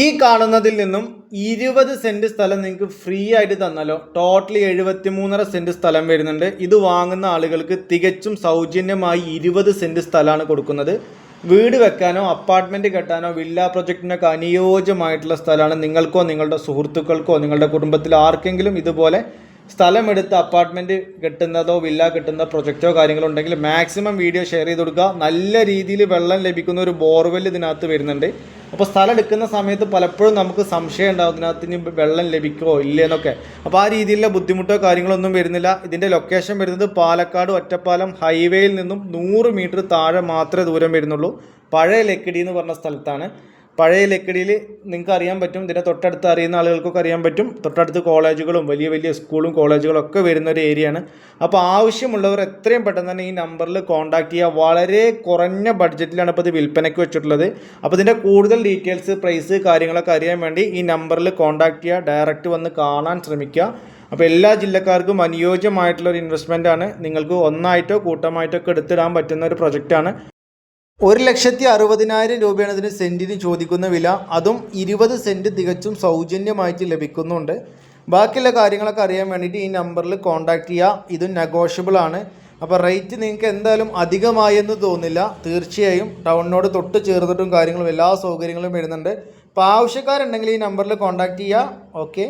ഈ കാണുന്നതിൽ നിന്നും ഇരുപത് സെന്റ് സ്ഥലം നിങ്ങൾക്ക് ഫ്രീ ആയിട്ട് തന്നാലോ. ടോട്ടലി എഴുപത്തി മൂന്നര സെന്റ് സ്ഥലം വരുന്നുണ്ട്. ഇത് വാങ്ങുന്ന ആളുകൾക്ക് തികച്ചും സൗജന്യമായി ഇരുപത് സെന്റ് സ്ഥലമാണ് കൊടുക്കുന്നത്. വീട് വെക്കാനോ അപ്പാർട്ട്മെന്റ് കെട്ടാനോ വില്ല പ്രൊജക്റ്റിനൊക്കെ അനുയോജ്യമായിട്ടുള്ള സ്ഥലമാണ് നിങ്ങൾക്കോ നിങ്ങളുടെ സുഹൃത്തുക്കൾക്കോ നിങ്ങളുടെ കുടുംബത്തിൽ ആർക്കെങ്കിലും ഇതുപോലെ സ്ഥലമെടുത്ത് അപ്പാർട്ട്മെന്റ് കെട്ടുന്നതോ വില്ല കിട്ടുന്ന പ്രൊജക്റ്റോ കാര്യങ്ങളോ ഉണ്ടെങ്കിൽ മാക്സിമം വീഡിയോ ഷെയർ ചെയ്ത് കൊടുക്കുക. നല്ല രീതിയിൽ വെള്ളം ലഭിക്കുന്ന ഒരു ബോർവെൽ ഇതിനകത്ത് വരുന്നുണ്ട്. അപ്പോൾ സ്ഥലം എടുക്കുന്ന സമയത്ത് പലപ്പോഴും നമുക്ക് സംശയം ഉണ്ടാവും ഇതിനകത്ത് ഇനി വെള്ളം ലഭിക്കുമോ? ഇല്ലെന്നൊക്കെ അപ്പോൾ ആ രീതിയിലുള്ള ബുദ്ധിമുട്ടോ കാര്യങ്ങളൊന്നും വരുന്നില്ല. ഇതിന്റെ ലൊക്കേഷൻ വരുന്നത് പാലക്കാട് ഒറ്റപ്പാലം ഹൈവേയിൽ നിന്നും നൂറ് മീറ്റർ താഴെ മാത്രമേ ദൂരം വരുന്നുള്ളൂ. പഴയ ലക്കിടി എന്ന് പറഞ്ഞ സ്ഥലത്താണ്. പഴയ ലക്കിടിയിൽ നിങ്ങൾക്ക് അറിയാൻ പറ്റും ഇതിന്റെ തൊട്ടടുത്ത് അറിയുന്ന ആളുകൾക്കൊക്കെ അറിയാൻ പറ്റും. തൊട്ടടുത്ത് കോളേജുകളും വലിയ വലിയ സ്കൂളും കോളേജുകളും ഒക്കെ വരുന്ന ഒരു ഏരിയയാണ് അപ്പോൾ ആവശ്യമുള്ളവർ എത്രയും പെട്ടെന്ന് തന്നെ ഈ നമ്പറിൽ കോൺടാക്ട് ചെയ്യുക. വളരെ കുറഞ്ഞ ബഡ്ജറ്റിലാണ് ഇപ്പോൾ ഇത് വിൽപ്പനയ്ക്ക് വെച്ചിട്ടുള്ളത്. അപ്പോൾ ഇതിന്റെ കൂടുതൽ ഡീറ്റെയിൽസ് പ്രൈസ് കാര്യങ്ങളൊക്കെ അറിയാൻ വേണ്ടി ഈ നമ്പറിൽ കോൺടാക്ട് ചെയ്യുക. ഡയറക്റ്റ് വന്ന് കാണാൻ ശ്രമിക്കുക. അപ്പോൾ എല്ലാ ജില്ലക്കാർക്കും അനുയോജ്യമായിട്ടുള്ള ഒരു ഇൻവെസ്റ്റ്മെന്റ് ആണ്. നിങ്ങൾക്ക് ഒന്നായിട്ടോ കൂട്ടമായിട്ടോ ഒക്കെ എടുത്തിടാൻ പറ്റുന്ന ഒരു പ്രൊജക്റ്റാണ് ഒരു ലക്ഷത്തി അറുപതിനായിരം രൂപയാണ് ഇതിന് സെന്റിന് ചോദിക്കുന്ന വില. അതും ഇരുപത് സെന്റ് തികച്ചും സൗജന്യമായിട്ട് ലഭിക്കുന്നുണ്ട്. ബാക്കിയുള്ള കാര്യങ്ങളൊക്കെ അറിയാൻ വേണ്ടിയിട്ട് ഈ നമ്പറിൽ കോൺടാക്റ്റ് ചെയ്യുക ഇതും നെഗോഷ്യബിൾ ആണ്. അപ്പോൾ റേറ്റ് നിങ്ങൾക്ക് എന്തായാലും അധികമായെന്ന് തോന്നില്ല. തീർച്ചയായും ടൗണിനോട് തൊട്ട് ചേർന്നിട്ടും കാര്യങ്ങളും എല്ലാ സൗകര്യങ്ങളും വരുന്നുണ്ട്. അപ്പോൾ ആവശ്യക്കാരുണ്ടെങ്കിൽ ഈ നമ്പറിൽ കോൺടാക്റ്റ് ചെയ്യുക ഓക്കെ.